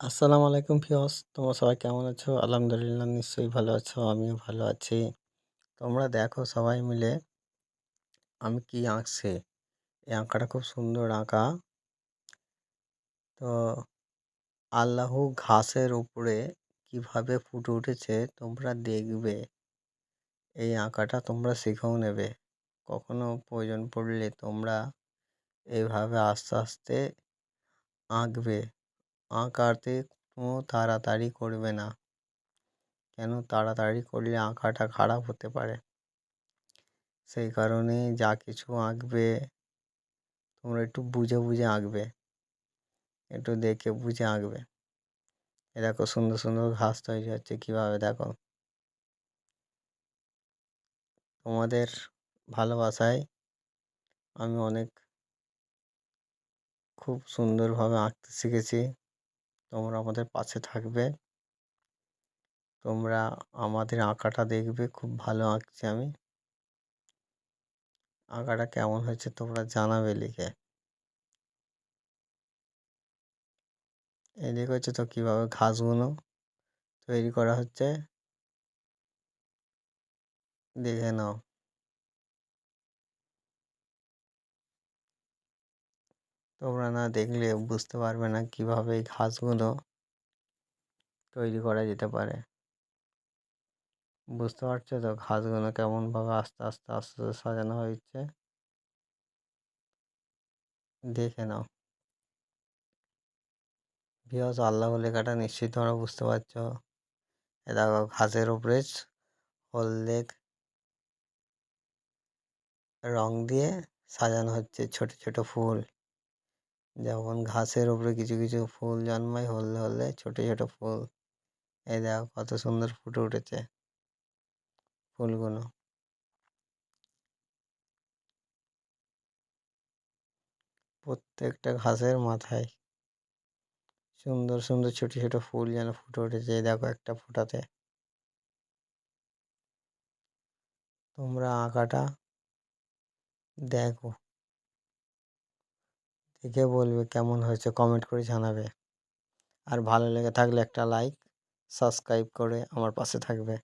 আসসালামু আলাইকুম ফিয়াস তোমরা সবাই কেমন আছো? আলহামদুলিল্লাহ, নিশ্চয়ই ভালো আছো, আমিও ভালো আছি। তোমরা দেখো সবাই মিলে আমি কি আঁকছি? এই আঁকাটা খুব সুন্দর আঁকা। তো আল্লাহ ঘাসের উপরে কীভাবে ফুটে উঠেছে তোমরা দেখবে। এই আঁকাটা তোমরা শিখেও নেবে। কখনো প্রয়োজন পড়লে তোমরা এইভাবে আস্তে আস্তে আঁকবে। আঁকাতে কোনো তাড়াতাড়ি করবে না। কেন তাড়াতাড়ি করলে আঁকাটা খারাপ হতে পারে? সেই কারণে যা কিছু আঁকবে, তোমরা একটু বুঝে বুঝে আঁকবে। একটু দেখে, বুঝে আঁকবে। এ দেখো সুন্দর সুন্দর ঘাস তৈরি হচ্ছে কীভাবে দেখো। তোমাদের ভালোবাসায় আমি অনেক খুব সুন্দরভাবে আঁকতে শিখেছি। তোমরা আমাদের পাশে থাকবে। তোমরা আমাদের আঁকাটা দেখবে, খুব ভালো আঁকছি আমি। আঁকাটা কেমন হয়েছে তোমরা জানাবে লিখে। এদিকে হচ্ছে তো কীভাবে ঘাসগুলো তৈরি করা হচ্ছে। দেখে নাও। তোমরা না দেখলে বুঝতে পারবে না কীভাবে এই ঘাসগুলো তৈরি করা যেতে পারে। বুঝতে পারছ তো ঘাসগুলো কেমনভাবে আস্তে আস্তে আস্তে আস্তে সাজানো হয়েছে? দেখে নাও। বিহস আল্লাহ লেখাটা নিশ্চিত তোমরা বুঝতে পারছ। এ দেখো ঘাসের ওপরে হলদে রং দিয়ে সাজানো হচ্ছে ছোট ছোট ফুল। যেমন ঘাসের উপরে কিছু কিছু ফুল জন্মায়, হলদে হলদে, ছোট ছোট ফুল। এই দেখো কত সুন্দর ফুটে উঠেছে ফুলগুলো। প্রত্যেকটা ঘাসের মাথায় সুন্দর সুন্দর ছোট ছোট ফুল যেন ফুটে উঠেছে। এই দেখো একটা ফোটাতে। তোমরা আঁকাটা দেখো। দেখে বলবে কেমন হয়েছে কমেন্ট করে জানাবে। আর ভালো লেগে থাকলে একটা লাইক সাবস্ক্রাইব করে আমার পাশে থাকবে।